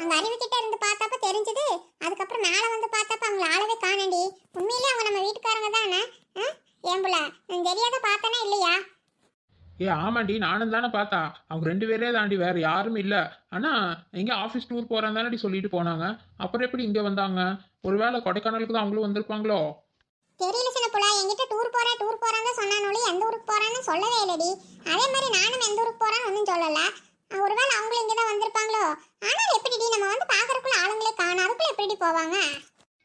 அங்க அறிவு கிட்ட இருந்து பார்த்தப்ப தெரிஞ்சது. அதுக்கப்புறம் மேல வந்து பார்த்தப்ப அவங்கள ஆளவே காணண்டி உண்மையிலே அவங்க நம்ம வீட்டுக்காரங்க தானே? ஏன் புள்ள நான் தெரியாத பார்த்தனா இல்லையா? ஏ ஆமாண்டி நானும் தானே பார்த்தா அவங்க ரெண்டு பேரே தாண்டி வேற யாரும் இல்லை. ஆனால் எங்கே ஆஃபீஸ் டூர் போகிறேன் தானடி சொல்லிட்டு போனாங்க. அப்புறம் எப்படி இங்கே வந்தாங்க? ஒருவேளை கொடைக்கானலுக்கு தான் அவங்களும் வந்திருப்பாங்களோ? தெரியல சின்ன புள்ள என்கிட்ட டூர் போறேன் டூர் போறாங்க சொன்னானோலே எந்த ஊருக்கு போறான்னு சொல்லவே இல்லடி. அதே மாதிரி நானும் எந்த ஊருக்கு போறேன்னு ஒன்றும் சொல்லல. ஒருவேளை அவங்களும் இங்கே தான் வந்திருப்பாங்களோ ஆனால் எப்படிடி நம்ம வந்து பார்க்கறதுக்குள்ள ஆளுங்களே காணும் அதுக்குள்ள போவாங்க?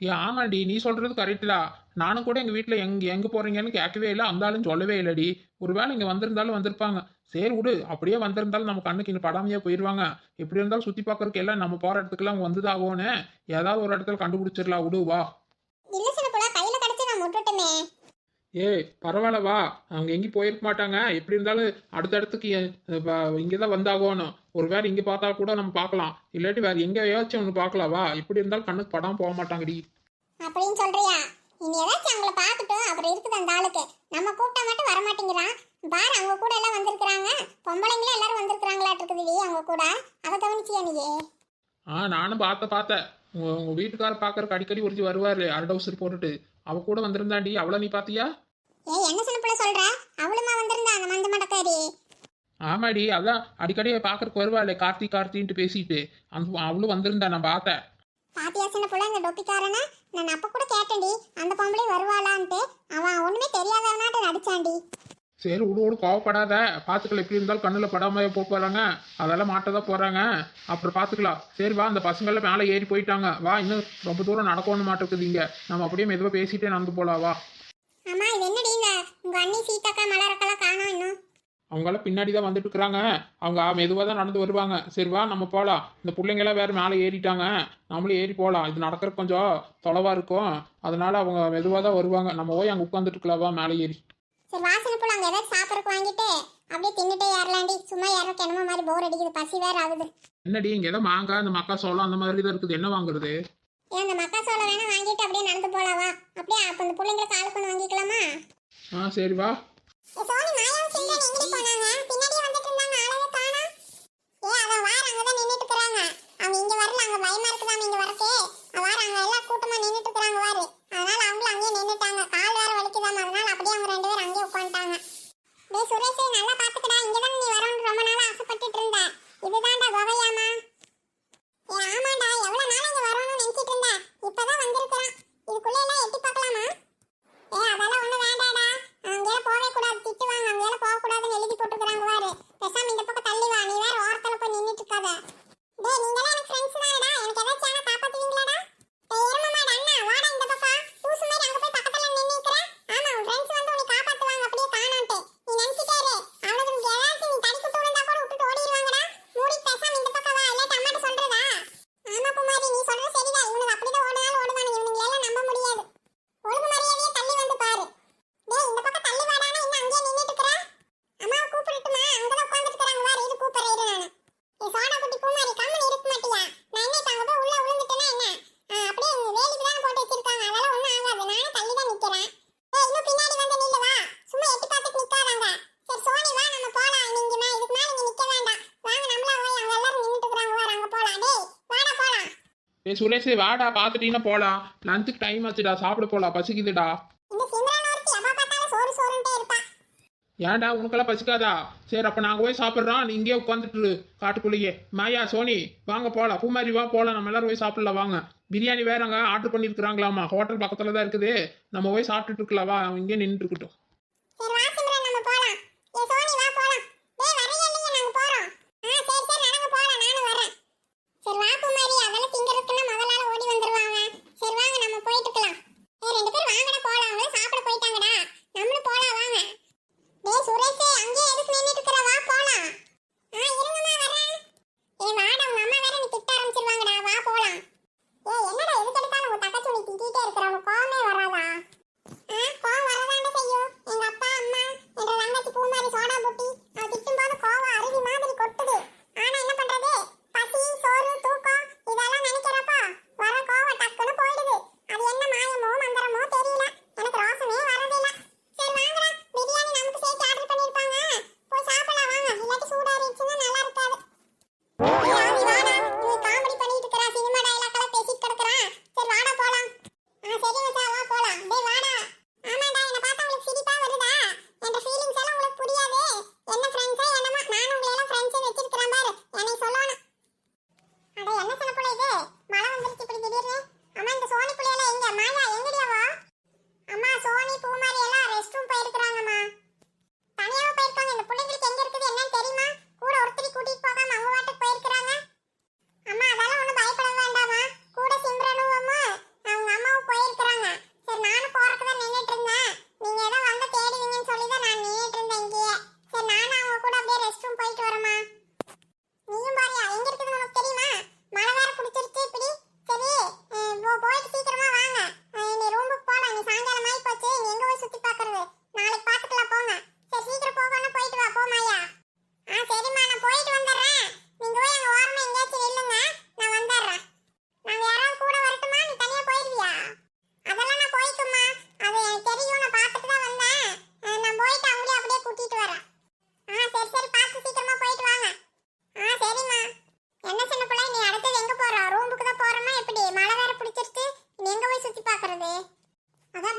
ஏ ஆமாண்டி நீ சொல்கிறது கரெக்டு தான் நானும் கூட எங்கள் வீட்டில் எங்கே எங்கே போகிறீங்கன்னு கேட்கவே இல்லை அந்த ஆளும் சொல்லவே இல்லடி ஒருவேளை இங்கே வந்திருந்தாலும் வந்திருப்பாங்க. சரி விடு அப்படியே வந்திருந்தாலும் நம்ம கண்ணுக்கு இங்கே படாமையே போயிடுவாங்க எப்படி இருந்தாலும் சுற்றி பார்க்கறதுக்கு எல்லாம் நம்ம போகிற இடத்துக்குலாம் அவங்க வந்து ஆகும்னு ஏதாவது ஒரு இடத்துல கண்டுபிடிச்சிடலாம். விடு வா. இல்ல சின்ன புள்ள கையில கிடைச்சு நான் முட்டுட்டுமே ஏய் பரவாயில்ல வா. அவங்க எங்கேயும் போயிருக்க மாட்டாங்க. எப்படி இருந்தாலும் அடுத்த இடத்துக்கு இங்கே தான் வந்தாகணும். ஒருவேளை இங்கே பார்த்தா கூட நம்ம பார்க்கலாம். இல்லாட்டி வேற எங்கேயாச்சும் ஒன்று பார்க்கலாம் வா. எப்படி இருந்தாலும் கண்ணுக்கு படாம போக மாட்டாங்கடி அப்படின்னு சொல்றியா? இனி ஏதாச்சும் அவங்கள பார்க்கட்டும் அப்புறம் இருக்குது அந்த ஆளுக்கு? நம்ம கூப்பிட்டா மட்டும் வர மாட்டேங்கிறான் பாரு அவங்க கூட எல்லாம் வந்திருக்கிறாங்க. பொம்பளைங்களே எல்லாரும் வந்திருக்கிறாங்களாட்டு இருக்குதுடி அவங்க கூட. அதை கவனிச்சியா நீயே ஆ நானும் பார்த்த பார்த்தேன். உங்க உங்க வீட்டுக்காரர் பார்க்கறக்கு அடிக்கடி ஒருத்தி வருவாரு அரடவுசர் போட்டுட்டு. அவ கூட வந்திருந்தாண்டி. அவளை நீ பாத்தியா? ஏய் என்ன சின்ன பிள்ளை சொல்ற? அவளுமா வந்திருந்தா அந்த மந்த மடக்காரி? ஆமாடி அதான் அடிக்கடி பார்க்கறக்கு வருவாளே கார்த்தி கார்த்தின்ட்டு பேசிட்டு. அந்த அவளும் வந்திருந்தா நான் பார்த்தேன் பாத்தியா சின்ன பிள்ளை இந்த டொப்பிக்காரனை? நான் அப்ப கூட கேட்டேன்டி அந்த பொம்பளை வருவாளான்ட்டு. அவன் ஒண்ணுமே தெரியாதவனாட்ட நடிச்சான்டி சரி விடு விடு கோவப்படாத. பார்த்துக்கலாம் எப்படி இருந்தாலும் கண்ணில் படாம போக போகிறாங்க அதெல்லாம் மாட்ட தான் போகிறாங்க அப்புறம் பார்த்துக்கலாம் சரி வா அந்த பசங்கள்லாம் மேலே ஏறி போயிட்டாங்க. வா இன்னும் ரொம்ப தூரம் நடக்கணும் மாட்டேங்குது இங்கே நம்ம அப்படியே மெதுவாக பேசிட்டே நடந்து போகலாம் வா. அவங்களாம் பின்னாடி தான் வந்துட்டு இருக்கிறாங்க அவங்க மெதுவாக தான் நடந்து வருவாங்க. சரி வா நம்ம போகலாம் இந்த பிள்ளைங்களாம் வேறு மேலே ஏறிட்டாங்க. நம்மளும் ஏறி போகலாம் இது நடக்கிறது கொஞ்சம் தொலைவாக இருக்கும். அதனால அவங்க மெதுவாக தான் வருவாங்க. நம்ம போய் அங்கே உட்காந்துட்டு வா மேலே ஏறி. சரி வாசனை போல அங்க ஏதாச்சும் சாப்பிட்றதுக்கு வாங்கிட்டு அப்படியே தின்னுட்டே ஏறலாண்டி. சும்மா ஏறக்கு என்னமோ மாதிரி போர் அடிக்குது பசி வேற ஆகுது. என்னடி இங்கே ஏதோ மாங்காய் இந்த மக்கா சோளம் அந்த மாதிரி தான் இருக்குது. என்ன வாங்குறது? ஏன் அந்த மக்கா சோளம் வேணா வாங்கிட்டு அப்படியே நடந்து போலாவா அப்படியே அப்ப அந்த பிள்ளைங்களை கால் பண்ணி வாங்கிக்கலாமா? ஆ சரி வா. சோனி மாயாவும் சிந்தன் எங்கடி போனாங்க? பின்னாடியே வந்துட்டு இருந்தாங்க ஆளவே காணோம் ஏ அவன் வார அங்கதான் நின்னுட்டு இருக்காங்க அவங்க இங்க வரல அங்க பயமா இருக்குதாம் இங்க வரக்கே வார அங்க எல்லாம் கூட்டமா நின்னுட்டு இருக்காங்க வாரு அதனால அவங்களும் அங்கேயே நின்னுட்டாங்க கால் வேற வலிக்குதாம் அதனால அப்படியே அவங்க ரெண்டு பேரும் அங்கேயே உட்காந்துட்டாங்க டேய் சுரேஷ் நல்லா பாத்துக்கடா இங்க தான் நீ வரணும்னு ரொம்ப நாளா ஆசைப்பட்டுட்டு இருந்த இதுதான்டா குகையாமா ஏ ஆமாண்டா எவ்வளவு நாள் இங்க வரணும்னு நினைச்சிட்டு இருந்த இப்பதான் வந்திருக்கிறான் இதுக்குள்ள எல்லாம் எட்டி பார்க்கலாமா ஏ அதெல்லாம் ஒண்ணு வேண்டாடா அங்கேயே போவே கூடாது திட்டுவாங்க அங்கேயே போக கூடாதுன்னு எழுதி போட்டுக்கிறாங்க பாரு பேசாம இந்த பக்கம் தள்ளி வா நீ வேற ஓரத்துல போய் நின்னுட்டு இருக்காத டேய் நீங்களாம் எனக்கு ஃப்ரெண்ட்ஸ் தானடா எனக்கு ஏதாச்சும் ஆனா காப்பாத்துவீங்களாடா டேய் எருமமாடு அண்ணா வாடா இந்த பக்கம் தூசு மாதிரி அங்க போய் பக்கத்துல நின்னு நிக்கிற ஆமா உன் ஃப்ரெண்ட்ஸ் வந்து உன்னை காப்பாத்துவாங்க அப்படியே காணான்ட்டு நீ நினைச்சிட்டே இரு அவனுக்கு ஏதாச்சும் நீ தடி குத்து விழுந்தா கூட விட்டுட்டு ஓடிடுவாங்கடா மூடி பேசாம இந்த பக்கம் வா இல்லாட்டி அம்மாட்ட சொல்றதா ஆமா குமாரி நீ சொல்றது சரிதான் இவனுக்கு அப்படிதான் ஓடுனாலும் ஓடுவானுங்க இவனுங்க எல்லாம் நம்ப முடியாது ஒழுங்கு மரியாதையா தள்ளி வந்து பாரு டேய் இந்த பக்கம் தள்ளி வாடானா இன்னும் அங்கேயே நின்னுட்டு இருக்கற அம்மா கூப்பிடட்டுமா அங்கதான் உட்கார்ந்துட்டு இருக்காங்க வாரு இது கூப்பிடுறேன் இரு நானு ஏ சோடா குட்டி பூமாரி கம்மன் இருக்க மாட்டியா நான் என்ன இப்ப அங்க போய் உள்ள விழுந்துட்டேனா என்ன ஆ, அப்படியே இங்க வேலிக்கு தானே போட்டு வச்சிருக்காங்க அதெல்லாம் ஒண்ணும் ஆகாது நானும் தள்ளி தான் நிக்கிறேன் ஏய் இன்னும் பின்னாடி வந்து நில்லு வா சும்மா எட்டி பார்த்துட்டு நிக்காதாங்க சரி சோனி வா நம்ம போலாம் நீங்க மே- இதுக்கு மேல இங்க நிக்க வேண்டாம் வாங்க நம்மளா போய் அங்க எல்லாரும் நின்னுட்டு இருக்காங்க வாரு அங்க போலாம் டேய் வாடா போலாம் ஏய் சுரேஷ் வாடா பார்த்துட்டீங்கன்னா போகலாம் லஞ்சுக்கு டைம் ஆச்சுடா சாப்பிட போகலாம் பசிக்குதுடா. ஏன்டா உனக்கெல்லாம் பசிக்காதா? சரி அப்போ நாங்கள் போய் சாப்பிட்றோம். நீ இங்கேயே உட்காந்துட்டு காட்டுக்குள்ளேயே. மாயா சோனி வாங்க போகலாம் பூமாரி வா போகலாம் நம்ம எல்லாரும் போய் சாப்பிடலாம் வாங்க. பிரியாணி வேற அங்கே ஆர்டர் பண்ணியிருக்கிறாங்களாமா ஹோட்டல் பக்கத்தில் தான் இருக்குது. நம்ம போய் சாப்பிட்டுட்டு வா. இங்கேயே நின்றுட்டு இருக்கட்டும்.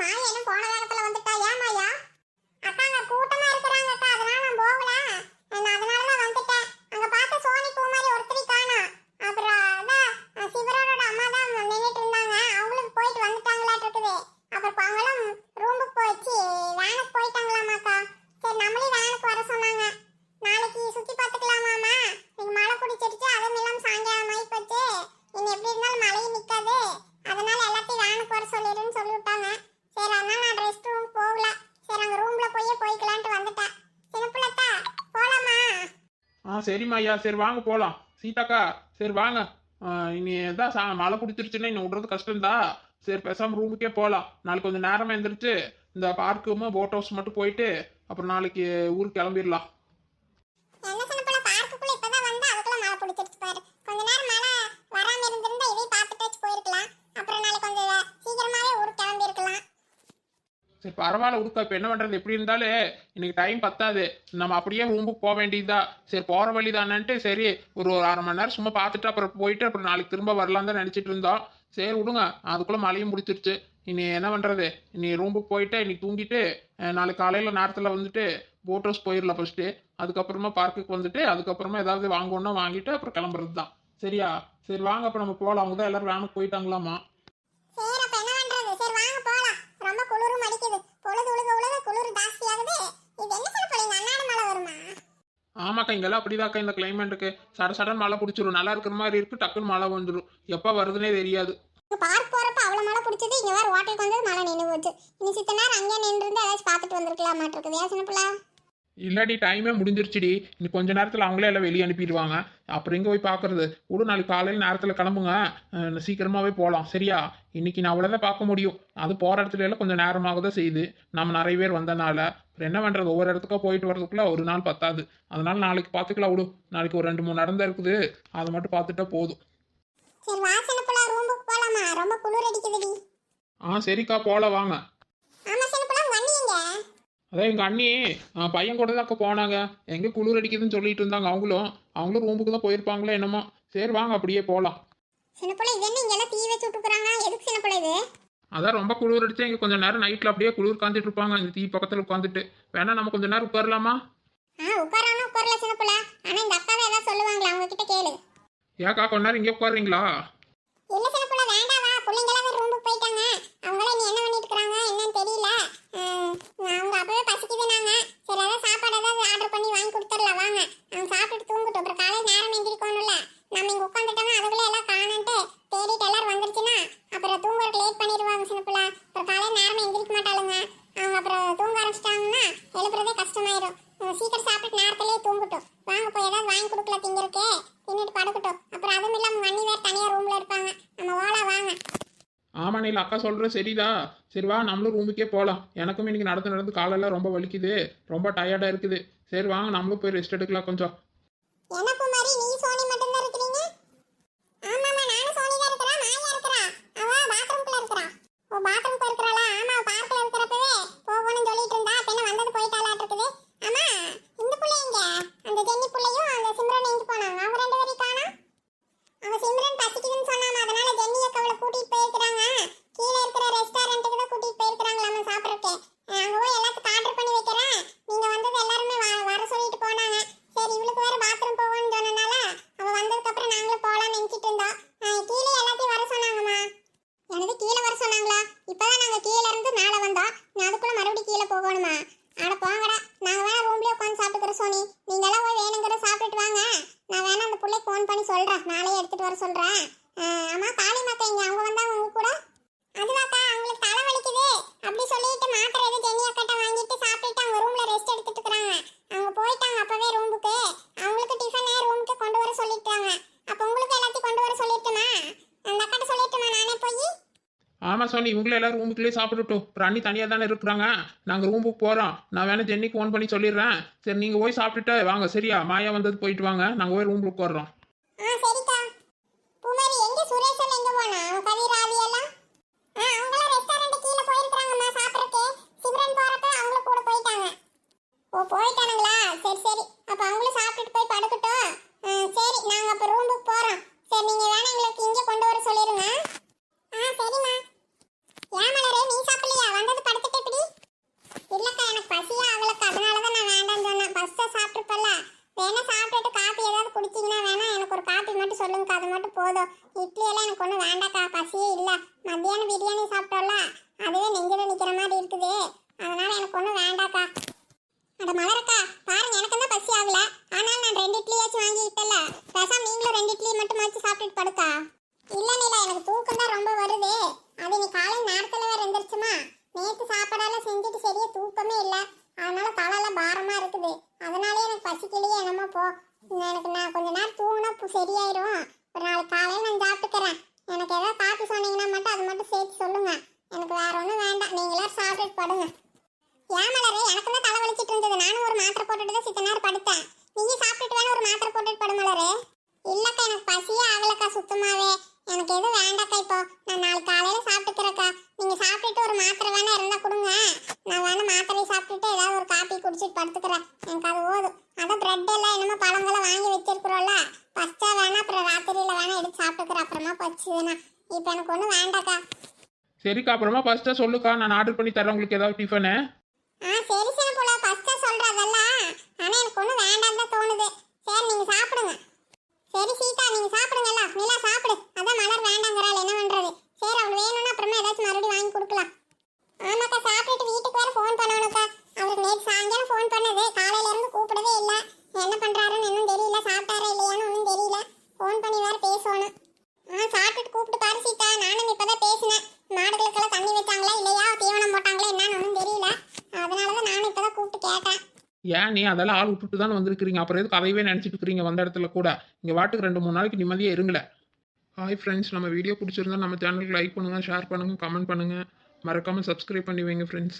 நான் சரிம்மா ஐயா. சரி வாங்க போகலாம் சீதாக்கா சரி வாங்க. இனி தான் சா மழை பிடிச்சிருச்சுன்னா இன்னும் விடுறது கஷ்டம்தா. சரி பேசாமல் ரூமுக்கே போகலாம் நாளைக்கு கொஞ்சம் நேரமாக எழுந்திரிச்சு இந்த பார்க்குமா போட் ஹவுஸ் மட்டும் போயிட்டு அப்புறம் நாளைக்கு ஊருக்கு கிளம்பிடலாம் என்ன சொன்ன போல பார்க்குக்குள்ள இப்பதான் வந்து அதுக்குள்ள மழை பிடிச்சிருச்சு பாரு கொஞ்ச நேரம் மழை வராம இருந்திருந்தா இதையும் பார்த்துட்டு போயிருக்கலாம் அப்புறம் நாளைக்கு கொஞ்சம் சீக்கிரமாவே ஊருக்கு கிளம்பி இருக்கலாம் சரி பரவாயில்ல உடுக்கா இப்போ என்ன பண்ணுறது எப்படி இருந்தாலும் இன்னைக்கு டைம் பத்தாது. நம்ம அப்படியே ரூமுக்கு போக வேண்டியதா சரி போகிற வழி தானேன்ட்டு சரி ஒரு ஒரு அரை மணி நேரம் சும்மா பார்த்துட்டு அப்புறம் போயிட்டு அப்புறம் நாளைக்கு திரும்ப வரலாம் தான் நினச்சிட்டு இருந்தோம். சரி விடுங்க. அதுக்குள்ளே மழையும் முடிச்சிருச்சு இனி என்ன பண்ணுறது இனி ரூமுக்கு போயிட்டு இன்னைக்கு தூங்கிட்டு நாளைக்கு காலையில் நேரத்தில் வந்துட்டு போட் ஹவுஸ் போயிடலாம் ஃபஸ்ட்டு அதுக்கப்புறமா பார்க்குக்கு வந்துட்டு அதுக்கப்புறமா ஏதாவது வாங்கணும்னா வாங்கிட்டு அப்புறம் கிளம்புறது தான் சரியா? சரி வாங்க அப்போ நம்ம போகலாம் அவங்க தான் எல்லாரும் வேனுக்கு போயிட்டாங்களாமா சரி அப்ப என்ன பண்றது சரி வாங்க போலாம் குளிரும் அடிக்குது பொழுது உழுக உழுக குளிர் ஜாஸ்தி ஆகுது. இது என்ன சொல்ல போறீங்க மழை வருமா? ஆமாக்கா இங்கெல்லாம் அப்படிதாக்கா இந்த கிளைமேட்டுக்கு சட சடன் மழை பிடிச்சிரும். நல்லா இருக்கிற மாதிரி இருக்கு டக்குன்னு மழை வந்துடும் எப்போ வருதுன்னே தெரியாது. பார்க் போறப்ப அவ்வளவு மழை பிடிச்சது இங்க வேற ஹோட்டலுக்கு வந்தது மழை நின்று போச்சு. இனி சித்த நேரம் அங்கே நின்று இருந்து ஏதாச்சும் பார்த்துட்டு வந்திருக்கலாம் மாட்டிருக்குது ஏன் சின்னப்பிள்ளை இல்லாடி டைமே முடிஞ்சிருச்சுடி. இன்னும் கொஞ்ச நேரத்தில் அவங்களே எல்லாம் வெளியே அனுப்பிடுவாங்க. அப்புறம் எங்கே போய் பார்க்கறது? விடு நாளைக்கு காலையில் நேரத்தில் கிளம்புங்க. சீக்கிரமாகவே போகலாம் சரியா? இன்னைக்கு நான் அவ்வளோதான் பார்க்க முடியும். அது போகிற இடத்துல எல்லாம் கொஞ்சம் நேரமாக தான் செய்யுது. நம்ம நிறைய பேர் வந்தனால. அப்புறம் என்ன பண்ணுறது ஒவ்வொரு இடத்துக்கா போயிட்டு வரதுக்குள்ள ஒரு நாள் பத்தாது. அதனால நாளைக்கு பார்த்துக்கலாம் விடு. நாளைக்கு ஒரு ரெண்டு மூணு இடம் தான் இருக்குது. அதை மட்டும் பார்த்துட்டா போதும். ஆ சரிக்கா. போகலாம் வாங்க ஆமா சின்னப்பிள்ளை உங்க அண்ணி எங்க அதான் எங்கள் அண்ணி பையன் கூட தான் அக்கா போனாங்க. எங்கே குளிர் அடிக்குதுன்னு சொல்லிட்டு இருந்தாங்க அவங்களும். அவங்களும் ரூமுக்கு தான் போயிருப்பாங்களோ என்னமோ. சரி வாங்க அப்படியே போகலாம் அதான் ரொம்ப குளிர் அடிச்சா இங்கே கொஞ்சம் நேரம் நைட்டில் அப்படியே குளிர் உட்காந்துட்டு இருப்பாங்க. இந்த தீ பக்கத்தில் உட்காந்துட்டு வேணா நம்ம கொஞ்சம் நேரம் உட்காரலாமா? ஏக்கா கொஞ்ச நேரம் இங்கே உட்காருறீங்களா? இல்ல சின்னப்பிள்ளை ரூமுக்கு போயிட்டாங்க. அவங்கள நீ என்ன பண்ணிட்டு இருக்காங்க? என்னன்னு தெரியல. அவங்க அப்பவே பசிக்குதுனாங்க சரி அதான் சாப்பாடு ஏதாவது ஆர்டர் பண்ணி வாங்கி கொடுத்துடலாம். வாங்க. அவங்க சாப்பிட்டுட்டு தூங்கட்டும் அப்புறம் காலையில் நேரம் எந்திரிக்கணும்ல நம்ம இங்க உட்காந்துட்டோம்னா அதுக்குள்ள எல்லாம் காணன்ட்டு தேடிட்டு எல்லாரும் வந்துருச்சுன்னா அப்புறம் தூங்குறதுக்கு லேட் பண்ணிடுவாங்க சின்னப்பிள்ளை அப்புறம் காலையில் நேரம் எந்திரிக்க மாட்டாளுங்க அவங்க அப்புறம் தூங்க ஆரம்பிச்சிட்டாங்கன்னா எழுப்புறதே கஷ்டமாயிரும் அவங்க சீக்கிரம் சாப்பிட்டு நேரத்திலேயே தூங்கட்டும் வாங்க போய் ஏதாவது வாங்கி கொடுக்கல திங்கிறக்கே தின்னுட்டு படுக்கட்டும் அப்புறம் அதுவும் இல்லாம உங்க அண்ணி வேற தனியா ரூம்ல இருப்பாங்க நம்ம ஓலா வாங்க ஆமாம் நீல அக்கா சொல்கிற சரிதா சரி வா நம்மளும் ரூமுக்கே போகலாம் எனக்கும் இன்னைக்கு நடந்து நடந்து காலெல்லாம் ரொம்ப வலிக்குது. ரொம்ப டயர்டாக இருக்குது. சரி வாங்க நம்மளும் போய் ரெஸ்ட் எடுக்கலாம் கொஞ்சம் என்ன குமாரி நீ சோனி மட்டும் தான் இருக்கிறீங்க ஆமாமா நானும் சோனி தான் இருக்கறா மாயா இருக்கறா அவ பாத்ரூம்குள்ள இருக்கறா ஓ பாத்ரூம் போயிருக்கறாளா ஆமா அவ பார்க்ல இருக்கிறப்பவே போகணும்னு சொல்லிட்டு இருந்தா பின்ன வந்தது போயிட்டாலாட்டு இருக்குது ஆமா இந்த புள்ள எங்க அந்த ஜென்னி புள்ளையும் அந்த சிம்ரன் எங்க போனாங்க அவங்க ரெண்டு பேரையும் காணோம் அவ சிம்ரன் பசிக்குதுன்னு சொன்னாமா அதனால ஜென்னி அக்கா அவளை கூட்டிட்டு போயிருக்காங்க கீழே இருக்கிற ரெஸ்டாரண்ட்டுக்கு தான் கூட்டிட்டு போயிருக்காங்களாமா சாப்பிடறதுக்கு அங்க போய் எல்லாத்துக்கும் ஆர்டர் பண்ணி வைக்கிறேன் நீங்க வந்தது எல்லாருமே வ- வர சொல்லிட்டு போனாங்க சரி இவளுக்கு வேற பாத்ரூம் போகணும்னு சொன்னனால அவ வந்ததுக்கு அப்புறம் நாங்களும் போலாம்னு நினைச்சிட்டு இருந்தோம் அஹ் கீழே எல்லாத்தையும் வர சொன்னாங்கம்மா எனது கீழே வர சொன்னாங்களா இப்பதான் நாங்க கீழே இருந்து மேலே வந்தோம் நான் அதுக்குள்ள மறுபடியும் கீழே போகணுமா அட போங்கடா நாங்க வேணா ரூம்லயே உட்காந்து சாப்பிட்டுக்கிறோம் சோனி நீங்க எல்லாம் போய் வேணுங்கிறத சாப்பிட்டுட்டு வாங்க நான் வேணா அந்த பிள்ளைக்கு ஃபோன் பண்ணி சொல்கிறேன் நாளையே எடுத்துகிட்டு வர சொல்கிறேன் அம்மா காளி மாத்தா இங்கே அவங்க வந்தால் உங்க கூட? அதுவாக்கா அவங்களுக்கு தலை வலிக்குது. அப்படி சொல்லிட்டு மாத்திரை எதுவும் ஜெனி அக்கட்ட வாங்கிட்டு சாப்பிட்டுட்டு அவங்க ரூமில் ரெஸ்ட் எடுத்துட்டு இருக்காங்க அவங்க போயிட்டாங்க அப்போவே ரூமுக்கு அவங்களுக்கு டிஃபன் ரூமுக்கு கொண்டு வர சொல்லிட்டாங்க. அப்போ உங்களுக்கு எல்லாத்தையும் கொண்டு வர சொல்லிட்டுமா? அந்த அக்கட்ட சொல்லிட்டுமா நானே போய்? ஆமாம் சோனி. இவங்களே எல்லாம் ரூமுக்குள்ளே சாப்பிட்டுட்டோம். அப்புறம் அண்ணி தனியாக தானே இருக்கிறாங்க. நாங்கள் ரூமுக்கு போகிறோம் நான் வேணால் ஜென்னிக்கு ஃபோன் பண்ணி சொல்லிடுறேன். சரி நீங்கள் போய் சாப்பிட்டுட்டு வாங்க. சரியா? மாயா வந்தது போயிட்டு வாங்க. நாங்கள் போய் ரூமுக்கு போடுறோம் ஆ சரிக்கா. பூமாரி எங்க சுரேஷன் எங்க போனா? அவன் கவிர் ஆதி எல்லாம்? ஆ அவங்களாம் ரெஸ்டாரண்ட் கீழே போயிருக்காங்கம்மா சாப்பிடறதுக்கு. சிம்ரன் போறப்ப அவங்களும் கூட போயிட்டாங்க. ஓ போயிட்டானுங்களா? சரி சரி. அப்ப அவங்களும் சாப்பிட்டுட்டு போய் படுக்கட்டும். ஆ, சரி நாங்க அப்ப ரூமுக்கு போறோம். சரி நீங்க வேணா எங்களுக்கு இங்கே கொண்டு வர சொல்லிருங்க ஆ சரிம்மா ஏன் மலரே நீ சாப்பிடலையா வந்தது படுத்துட்டு இப்படி இல்லக்கா எனக்கு பசியே ஆகலக்கா அதனால தான் நான் வேண்டாம்னு சொன்னேன் பஸ்ஸை சாப்பிட்டுப்பல்ல வேணா சாப்பிட்டுட்டு காப்பி ஏதாவது குடிச்சீங்கன்னா வேணா எனக்கு ஒரு காப்பி மட்டும் சொல்லுங்கக்கா அது மட்டும் போதும். இட்லி எல்லாம் எனக்கு ஒன்றும் வேண்டாக்கா பசியே இல்லை. மத்தியானம் பிரியாணி சாப்பிட்டோம்ல. அதுவே நெஞ்சில் நிற்கிற மாதிரி இருக்குது. அதனால எனக்கு ஒன்றும் வேண்டாக்கா அட மலரக்கா பாருங்க எனக்கு தான் பசி ஆகல. ஆனால் நான் ரெண்டு இட்லியாச்சும் வாங்கிக்கிட்டல பேசாம நீங்களும் ரெண்டு இட்லி மட்டும் வச்சு சாப்பிட்டுட்டு படுக்கா? இல்ல நீல எனக்கு தூக்கம் தான் ரொம்ப வருது. அது நீ காலை நேரத்துல வேற எந்திரிச்சுமா. நேற்று சாப்பாடெல்லாம் செஞ்சுட்டு சரியா தூக்கமே இல்லை. அதனால தலையெல்லாம் பாரமா இருக்குது. அதனாலே எனக்கு பசிக்கலையே என்னமோ போ. எனக்கு நான் கொஞ்ச நேரம் தூங்கினா சரியாயிரும். ஒரு நாளைக்கு காலையில் நான் சாப்பிட்டுக்கிறேன். எனக்கு ஏதாவது காப்பி சொன்னீங்கன்னா மட்டும் அது மட்டும் சேர்த்து சொல்லுங்க. எனக்கு வேற ஒன்றும் வேண்டாம். நீங்களே சாப்பிட்டு படுங்க. ஏன் மலரே? எனக்கு தான் தலை வலிச்சிட்டு இருந்தது. நானும் ஒரு மாத்திரை போட்டுட்டு தான் சித்த நேரம் படுத்தேன். நீயும் சாப்பிட்டுட்டு வேணும் ஒரு மாத்திரை போட்டுட்டு படு மலரே. இல்லக்கா எனக்கு பசியே ஆகலக்கா சுத்தமாவே. எனக்கு எதுவும் வேண்டாக்கா இப்போ. நான் நாளைக்கு காலையில சாப்பிட்டுக்கிறேக்கா. நீங்க சாப்பிட்டுட்டு ஒரு மாத்திரை வேணா இருந்தா கொடுங்க. நான் வேணா மாத்திரையை சாப்பிட்டுட்டு ஏதாவது ஒரு காப்பி குடிச்சிட்டு படுத்துக்கிறேன். எனக்கு அது போதும். அதான் பிரெட் எல்லாம் என்னமோ பழங்களை வாங்கி வச்சிருக்கிறோம்ல. பச்சா வேணா அப்புறம் ராத்திரியில வேணா எடுத்து சாப்பிட்டுக்கிறேன். அப்புறமா பச்சுதுன்னா இப்போ எனக்கு ஒன்றும் வேண்டாக்கா. சரிக்கா அப்புறமா ஃபர்ஸ்ட்டாக சொல்லுக்கா. நான் ஆர்டர் பண்ணி தரேன். உங்களுக்கு ஏதாவது டிஃபனு ஆ சரி சரி போல ஃபர்ஸ்டா சொல்றதெல்லாம் ஆனா எனக்கு ஒன்றும் வேண்டாம் தான் தோணுது சரி நீங்க சாப்பிடுங்க சரி சீதா நீங்க சாப்பிடுங்கல்ல நிலா சாப்பிடு அதான் மலர் வேண்டாங்கிறாள் என்ன பண்றது சரி அவளுக்கு வேணும்னா அப்புறமா ஏதாச்சும் மறுபடியும் வாங்கி கொடுக்கலாம் ஆமாக்கா சாப்பிட்டுட்டு வீட்டுக்கு வேற ஃபோன் பண்ணணும்க்கா அவருக்கு நேற்று சாயங்காலம் ஃபோன் பண்ணது காலையில இருந்து கூப்பிடவே இல்லை என்ன பண்றாருன்னு இன்னும் தெரியல சாப்பிட்டாரா இல்லையான்னு ஒன்றும் தெரியல ஃபோன் பண்ணி வேற பேசணும் ஆ சாப்பிட்டுட்டு கூப்பிட்டு பாரு சீதா நானும் இப்பதான் பேசினேன் மாடுகளுக்கெல்லாம் தண்ணி வச்சாங்களா இல்லையா தீவனம் போட்டாங்களா என்னன்னு ஒன்றும் தெரியல அதனாலதான் நானும் இப்பதான் கூப்பிட்டு கேட்டேன் ஏன் நீ அதெல்லாம் ஆள் விட்டுட்டு தான் வந்திருக்கிறீங்க? அப்புறம் எதுக்கு அதையவே நினச்சிட்டு இருக்கிறீங்க வந்த இடத்துல கூட? இங்கே வாட்டுக்கு ரெண்டு மூணு நாளைக்கு நிம்மதியாக இருங்கள ஹாய் ஃப்ரெண்ட்ஸ் நம்ம வீடியோ பிடிச்சிருந்தா நம்ம சேனலுக்கு லைக் பண்ணுங்கள் ஷேர் பண்ணுங்கள் கமெண்ட் பண்ணுங்கள் மறக்காமல் சப்ஸ்கிரைப் பண்ணி வைங்க ஃப்ரெண்ட்ஸ்